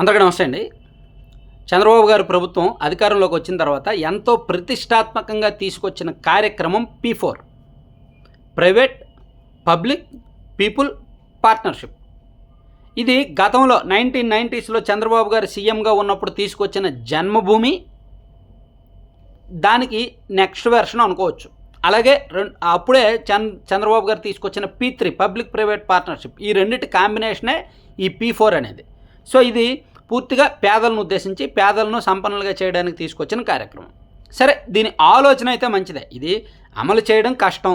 అందరికీ నమస్తే అండి. చంద్రబాబు గారు ప్రభుత్వం అధికారంలోకి వచ్చిన తర్వాత ఎంతో ప్రతిష్టాత్మకంగా తీసుకొచ్చిన కార్యక్రమం P four. Private public people partnership. ఇది గతంలో నైన్టీన్ నైంటీస్లో చంద్రబాబు గారు సీఎంగా ఉన్నప్పుడు తీసుకొచ్చిన జన్మభూమి. దానికి నెక్స్ట్ వెర్షన్ అనుకోవచ్చు. అలాగే రెండు అప్పుడే చంద్ చంద్రబాబు గారు తీసుకొచ్చిన P three public private partnership. ఈ రెండింటి కాంబినేషనే ఈ పీ ఫోర్ అనేది. సో ఇది పూర్తిగా పేదలను ఉద్దేశించి పేదలను సంపన్నులుగా చేయడానికి తీసుకొచ్చిన కార్యక్రమం. సరే దీని ఆలోచన అయితే మంచిదే. ఇది అమలు చేయడం కష్టం.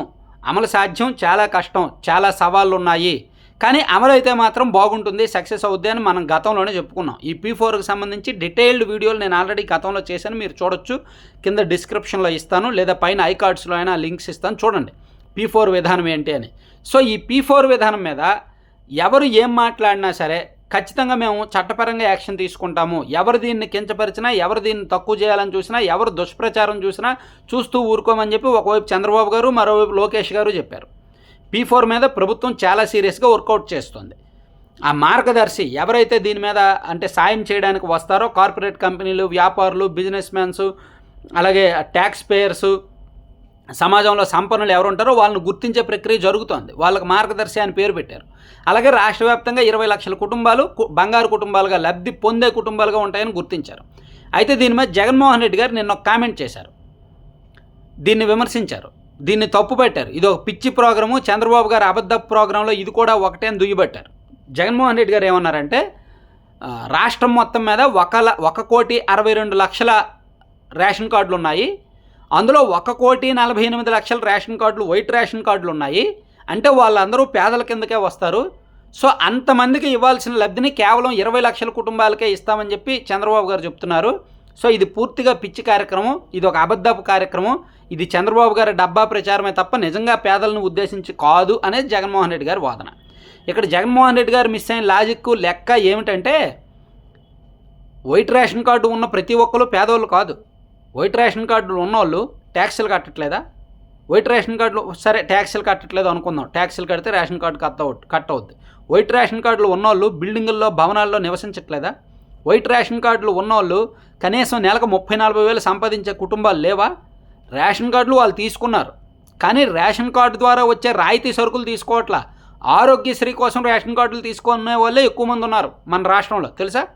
అమలు సాధ్యం చాలా కష్టం చాలా సవాళ్ళు ఉన్నాయి కానీ అమలు అయితే మాత్రం బాగుంటుంది సక్సెస్ అవుద్ది అని మనం గతంలోనే చెప్పుకున్నాం. ఈ పీ ఫోర్కి సంబంధించి డీటెయిల్డ్ వీడియోలు నేను ఆల్రెడీ గతంలో చేశాను. మీరు చూడొచ్చు. కింద డిస్క్రిప్షన్లో ఇస్తాను. లేదా పైన ఐ కార్డ్స్లో అయినా లింక్స్ ఇస్తాను. చూడండి. పీ ఫోర్ విధానం ఏంటి అని. సో ఈ పీ ఫోర్ విధానం మీద ఎవరు ఏం మాట్లాడినా సరే ఖచ్చితంగా మేము చట్టపరంగా యాక్షన్ తీసుకుంటాము. ఎవరు దీన్ని కించపరిచినా ఎవరు దీన్ని తక్కువ చేయాలని చూసినా ఎవరు దుష్ప్రచారం చూసినా చూస్తూ ఊరుకోమని చెప్పి ఒకవైపు చంద్రబాబు గారు మరోవైపు లోకేష్ గారు చెప్పారు. పీ ఫోర్ మీద ప్రభుత్వం చాలా సీరియస్గా వర్కౌట్ చేస్తుంది. ఆ మార్గదర్శి ఎవరైతే దీని మీద అంటే సాయం చేయడానికి వస్తారో కార్పొరేట్ కంపెనీలు వ్యాపారులు బిజినెస్ మ్యాన్స్ అలాగే ట్యాక్స్ పేయర్సు సమాజంలో సంపన్నులు ఎవరు ఉంటారో వాళ్ళని గుర్తించే ప్రక్రియ జరుగుతోంది. వాళ్ళకి మార్గదర్శి అని పేరు పెట్టారు. అలాగే రాష్ట్ర వ్యాప్తంగా ఇరవై లక్షల కుటుంబాలు బంగారు కుటుంబాలుగా లబ్ధి పొందే కుటుంబాలుగా ఉంటాయని గుర్తించారు. అయితే దీని మీద జగన్మోహన్ రెడ్డి గారు నిన్న ఒక కామెంట్ చేశారు. దీన్ని విమర్శించారు. దీన్ని తప్పు పెట్టారు. ఇది ఒక పిచ్చి ప్రోగ్రాము. చంద్రబాబు గారు అబద్ధ ప్రోగ్రాంలో ఇది కూడా ఒకటే అని దుయ్యబట్టారు. జగన్మోహన్ రెడ్డి గారు ఏమన్నారంటే రాష్ట్రం మొత్తం మీద ఒక ఒక కోటి అరవై రెండు లక్షల రేషన్ కార్డులు ఉన్నాయి. అందులో ఒక కోటి నలభై ఎనిమిది లక్షల రేషన్ కార్డులు వైట్ రేషన్ కార్డులు ఉన్నాయి. అంటే వాళ్ళందరూ పేదల కిందకే వస్తారు. సో అంతమందికి ఇవ్వాల్సిన లబ్ధిని కేవలం ఇరవై లక్షల కుటుంబాలకే ఇస్తామని చెప్పి చంద్రబాబు గారు చెప్తున్నారు. సో ఇది పూర్తిగా పిచ్చి కార్యక్రమం. ఇది ఒక అబద్ధపు కార్యక్రమం. ఇది చంద్రబాబు గారి డబ్బా ప్రచారమే తప్ప నిజంగా పేదలను ఉద్దేశించి కాదు అనేది జగన్మోహన్ రెడ్డి గారి వాదన. ఇక్కడ జగన్మోహన్ రెడ్డి గారు మిస్ అయిన లాజిక్ లెక్క ఏమిటంటే వైట్ రేషన్ కార్డు ఉన్న ప్రతి ఒక్కరు పేదవాళ్ళు కాదు. వైట్ రేషన్ కార్డులు ఉన్నవాళ్ళు ట్యాక్సీలు కట్టట్లేదా? వైట్ రేషన్ కార్డులు సరే ట్యాక్సీలు కట్టట్లేదు అనుకుందాం. ట్యాక్సీలు కడితే ration card cut out cut అవుద్ది. వైట్ రేషన్ కార్డులు ఉన్నవాళ్ళు బిల్డింగుల్లో భవనాల్లో నివసించట్లేదా? వైట్ రేషన్ కార్డులు ఉన్నవాళ్ళు కనీసం నెలకు ముప్పై నలభై వేలు సంపాదించే కుటుంబాలు లేవా? రేషన్ కార్డులు వాళ్ళు తీసుకున్నారు. కానీ రేషన్ కార్డు ద్వారా వచ్చే రాయితీ సరుకులు తీసుకోవట్లా. ఆరోగ్యశ్రీ కోసం రేషన్ కార్డులు తీసుకునే వాళ్ళే ఎక్కువ మంది ఉన్నారు మన రాష్ట్రంలో. తెలుసా?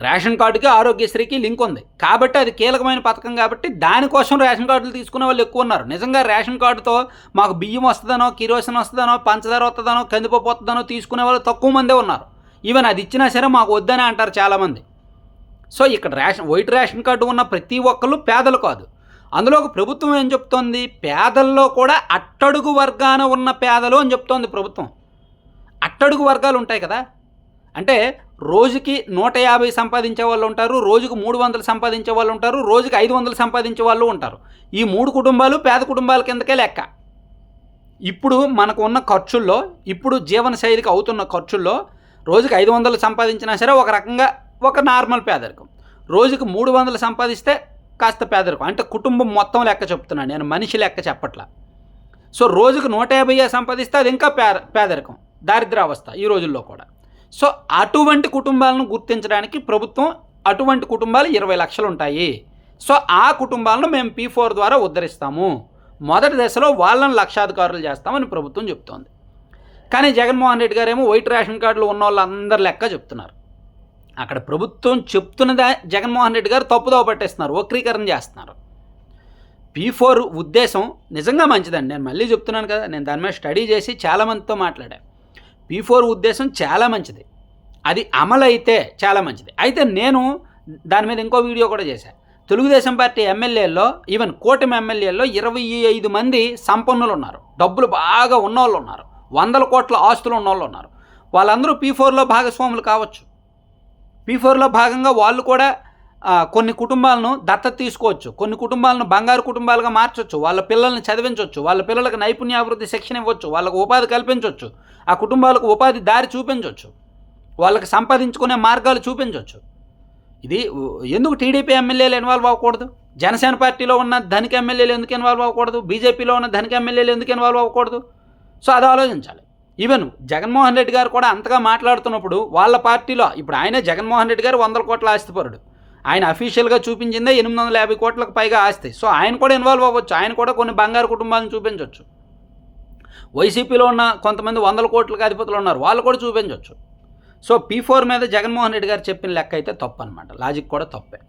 రేషన్ కార్డుకి ఆరోగ్యశ్రీకి లింక్ ఉంది. కాబట్టి అది కీలకమైన పథకం కాబట్టి దానికోసం రేషన్ కార్డులు తీసుకునే వాళ్ళు ఎక్కువ ఉన్నారు. నిజంగా రేషన్ కార్డుతో మాకు బియ్యం వస్తుందనో కిరోసిన్ వస్తుందనో పంచదార వస్తుందనో కందిపప్పు వస్తుందనో తీసుకునే వాళ్ళు తక్కువ మందే ఉన్నారు. ఈవెన్ అది ఇచ్చినా సరే మాకు వద్దనే అంటారు చాలామంది. సో ఇక్కడ రేషన్ వైట్ రేషన్ కార్డు ఉన్న ప్రతి ఒక్కళ్ళు పేదలు కాదు. అందులో ఒక ప్రభుత్వం ఏం చెప్తోంది? పేదల్లో కూడా అట్టడుగు వర్గాన ఉన్న పేదలు అని చెప్తోంది ప్రభుత్వం. అట్టడుగు వర్గాలు ఉంటాయి కదా? అంటే రోజుకి నూట యాభై సంపాదించే వాళ్ళు ఉంటారు రోజుకు మూడు వందలు సంపాదించే వాళ్ళు ఉంటారు రోజుకి ఐదు వందలు సంపాదించే వాళ్ళు ఉంటారు. ఈ మూడు కుటుంబాలు పేద కుటుంబాల కిందకే లెక్క. ఇప్పుడు మనకు ఉన్న ఖర్చుల్లో ఇప్పుడు జీవన శైలికి అవుతున్న ఖర్చుల్లో రోజుకి ఐదు వందలు సంపాదించినా సరే ఒక రకంగా ఒక నార్మల్ పేదరికం. రోజుకి మూడు వందలు సంపాదిస్తే కాస్త పేదరికం. అంటే కుటుంబం మొత్తం లెక్క చెప్తున్నాను నేను మనిషి లెక్క చెప్పట్లా. సో రోజుకు నూట యాభై సంపాదిస్తే అది ఇంకా పేద పేదరికం దారిద్రావస్థ ఈ రోజుల్లో కూడా. సో అటువంటి కుటుంబాలను గుర్తించడానికి ప్రభుత్వం అటువంటి కుటుంబాలు ఇరవై లక్షలు ఉంటాయి. సో ఆ కుటుంబాలను మేము పీ ఫోర్ ద్వారా ఉద్ధరిస్తాము. మొదటి దశలో వాళ్ళని లక్షాధికారులు చేస్తామని ప్రభుత్వం చెప్తోంది. కానీ జగన్మోహన్ రెడ్డి గారేమో వైట్ రేషన్ కార్డులు ఉన్న వాళ్ళందరి లెక్క చెప్తున్నారు. అక్కడ ప్రభుత్వం చెప్తున్నదా జగన్మోహన్ రెడ్డి గారు తప్పుదోవ పట్టేస్తున్నారు వక్రీకరణ చేస్తున్నారు. పీ ఫోర్ ఉద్దేశం నిజంగా మంచిదండి. నేను మళ్ళీ చెప్తున్నాను కదా నేను దాని మీద స్టడీ చేసి చాలామందితో మాట్లాడాను. పీ ఫోర్ ఉద్దేశం చాలా మంచిది. అది అమలు అయితే చాలా మంచిది. అయితే నేను దాని మీద ఇంకో వీడియో కూడా చేశాను తెలుగుదేశం పార్టీ ఎమ్మెల్యేల్లో ఈవెన్ కూటమి ఎమ్మెల్యేల్లో ఇరవై ఐదు మంది సంపన్నులు ఉన్నారు. డబ్బులు బాగా ఉన్నోళ్ళు ఉన్నారు. వందల కోట్ల ఆస్తులు ఉన్నోళ్ళు ఉన్నారు. వాళ్ళందరూ పీ ఫోర్లో భాగస్వాములు కావచ్చు. పీ ఫోర్లో భాగంగా వాళ్ళు కూడా కొన్ని కుటుంబాలను దత్తత తీసుకోవచ్చు. కొన్ని కుటుంబాలను బంగారు కుటుంబాలుగా మార్చొచ్చు. వాళ్ళ పిల్లల్ని చదివించవచ్చు వాళ్ళ పిల్లలకు నైపుణ్యాభివృద్ధి శిక్షణ ఇవ్వచ్చు. వాళ్ళకు ఉపాధి కల్పించవచ్చు ఆ కుటుంబాలకు ఉపాధి దారి చూపించవచ్చు వాళ్ళకి సంపాదించుకునే మార్గాలు చూపించవచ్చు ఇది ఎందుకు టీడీపీ ఎమ్మెల్యేలు ఇన్వాల్వ్ అవ్వకూడదు? జనసేన పార్టీలో ఉన్న ధనిక ఎమ్మెల్యేలు ఎందుకు ఇన్వాల్వ్ అవ్వకూడదు? బీజేపీలో ఉన్న ధనిక ఎమ్మెల్యేలు ఎందుకు ఇన్వాల్వ్ అవ్వకూడదు? సో అది ఆలోచించాలి. ఈవెన్ జగన్మోహన్ రెడ్డి గారు కూడా అంతగా మాట్లాడుతున్నప్పుడు వాళ్ళ పార్టీలో ఇప్పుడు ఆయనే జగన్మోహన్ రెడ్డి గారు వందల కోట్ల ఆస్తిపరుడు. ఆయన అఫీషియల్గా చూపించిందే ఎనిమిది వందల యాభై కోట్లకు పైగా ఆస్తి. సో ఆయన కూడా ఇన్వాల్వ్ అవ్వచ్చు. ఆయన కూడా కొన్ని బంగారు కుటుంబాలను చూపించవచ్చు వైసీపీలో ఉన్న కొంతమంది వందల కోట్లకు అధిపతులు ఉన్నారు. వాళ్ళు కూడా చూపించవచ్చు సో పీ ఫోర్ మీద జగన్మోహన్ రెడ్డి గారు చెప్పిన లెక్క అయితే తప్పు అనమాట లాజిక్ కూడా తప్పే.